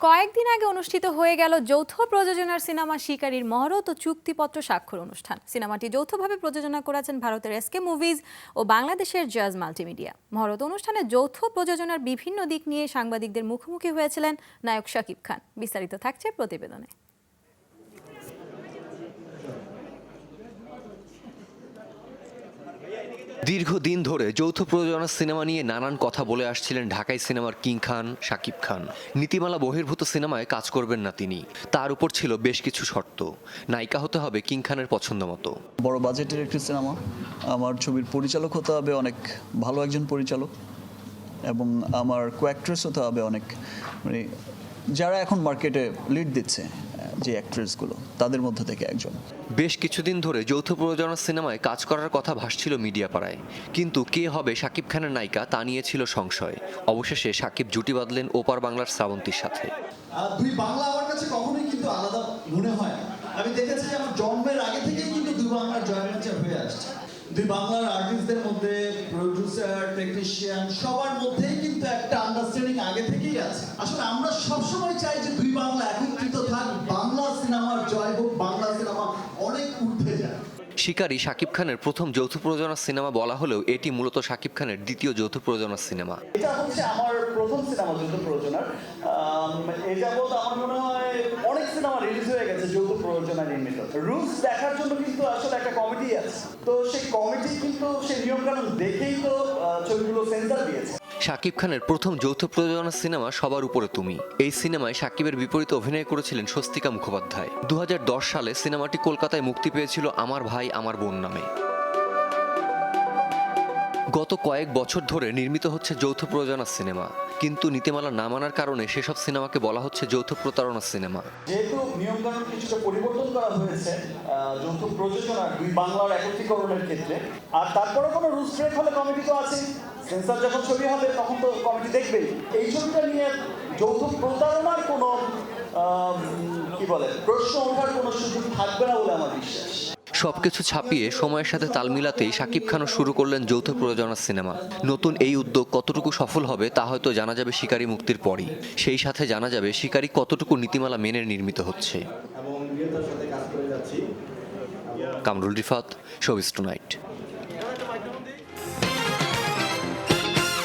কয়েকদিন আগে অনুষ্ঠিত হয়ে গেল যৌথ প্রযোজনার সিনেমা শিকারীর মহরত ও চুক্তিপত্র স্বাক্ষর অনুষ্ঠান। সিনেমাটি যৌথভাবে প্রযোজনা করেছেন ভারতের এসকে মুভিজ ও বাংলাদেশের জাজ মাল্টিমিডিয়া। মহরত অনুষ্ঠানে যৌথ প্রযোজনার বিভিন্ন দিক নিয়ে সাংবাদিকদের মুখোমুখি হয়েছিলেন নায়ক শাকিব খান। বিস্তারিত থাকছে প্রতিবেদনে। দীর্ঘদিন ধরে যৌথ প্রযোজনার সিনেমা নিয়ে নানান কথা বলে আসছিলেন ঢাকাই সিনেমার কিং খান, শাকিব খান। নীতিমালা বহির্ভূত সিনেমায় কাজ করবেন না তিনি। তার উপর ছিল বেশ কিছু শর্ত। নায়িকা হতে হবে কিং খানের পছন্দ মতো। বড় বাজেটের একটি সিনেমা। আমার ছবির পরিচালক হতে হবে অনেক ভালো একজন পরিচালক। এবং আমার কোয়াক্ট্রেস হতে হবে অনেক মানে যারা এখন মার্কেটে লিড দিচ্ছে, যে অ্যাক্ট্রেসগুলো তাদের মধ্যে থেকে একজন। বেশ কিছুদিন ধরে যৌথ প্রযোজনার সিনেমায় কাজ করার কথা ভাসছিল মিডিয়া পাড়ায় কিন্তু কে হবে শাকিব খানের নায়িকা তা নিয়ে ছিল সংশয়। অবশেষে শাকিব জুটি বাঁধলেন ওপার বাংলার শ্রাবন্তীর সাথে। দুই বাংলা আমার কাছে কখনোই কিন্তু আলাদা মনে হয় না। আমি দেখেছি যে আমার জন্মের আগে থেকেই কিন্তু দুই বাংলার জয়েন্ট ভেঞ্চার হয়ে আসছে। দুই বাংলার আর্টিস্টদের মধ্যে প্রডিউসার টেকনিশিয়ান সবার মধ্যেই কিন্তু একটা আন্ডারস্ট্যান্ডিং আগে থেকেই আছে। আসলে আমরা সবসময় চাই যে শিকারী শাকিব খানের প্রথম যৌথ প্রযোজনার সিনেমা বলা হলেও এটি মূলত শাকিব খানের দ্বিতীয় যৌথ প্রযোজনার সিনেমা। এটা হচ্ছে আমার প্রথম সিনেমা যৌথ প্রযোজনার। আমার মনে হয় অনেক সিনেমা রিলিজ হয়ে গেছে যৌথ প্রযোজনা নির্মিত। রুলস দেখার জন্য কিন্তু আসলে একটা কমিটি আছে। তো সেই কমিটি কিন্তু সেই দেখেই তো ছবিগুলো সেন্সার দিয়েছে। শাকিব খানের প্রথম যৌথ প্রযোজনা সিনেমা সবার উপরে তুমি। এই সিনেমায় শাকিবের বিপরীতে অভিনয় করেছিলেন স্বস্তিকা মুখোপাধ্যায়। দু হাজার দশ সালে সিনেমাটি কলকাতায় মুক্তি পেয়েছিল আমার ভাই, আমার বোন নামে। গত কয়েক বছর ধরে নির্মিত হচ্ছে যৌথ প্রযোজনা সিনেমা। কিন্তু নীতিমালা না মানার কারণে সেসব সিনেমাকে বলা হচ্ছে যৌথ প্রতারণা সিনেমা। যেহেতু নিয়মকানুন কিছুটা পরিবর্তন করা হয়েছে যৌথ প্রযোজনা দুই বাংলার একত্রীকরণের ক্ষেত্রে, আর তারপরে কোনো হলে কমিটি তো আছে সেন্সার যখন ছবি হবে, তখন তো কমিটি দেখবেই। এই ছবিটা নিয়ে যৌথ প্রতারণার কোনো কি বলে, প্রশ্ন ওঠার কোনো সুযোগ থাকবে না বলে আমার বিশ্বাস। সবকিছু ছাপিয়ে সময়ের সাথে তাল মিলাতেই শাকিব খানও শুরু করলেন যৌথ প্রযোজনার সিনেমা। নতুন এই উদ্যোগ কতটুকু সফল হবে তা হয়তো জানা যাবে শিকারী মুক্তির পরই। সেই সাথে জানা যাবে শিকারী কতটুকু নীতিমালা মেনে নির্মিত হচ্ছে। Kamrul Rifat showbiz tonight.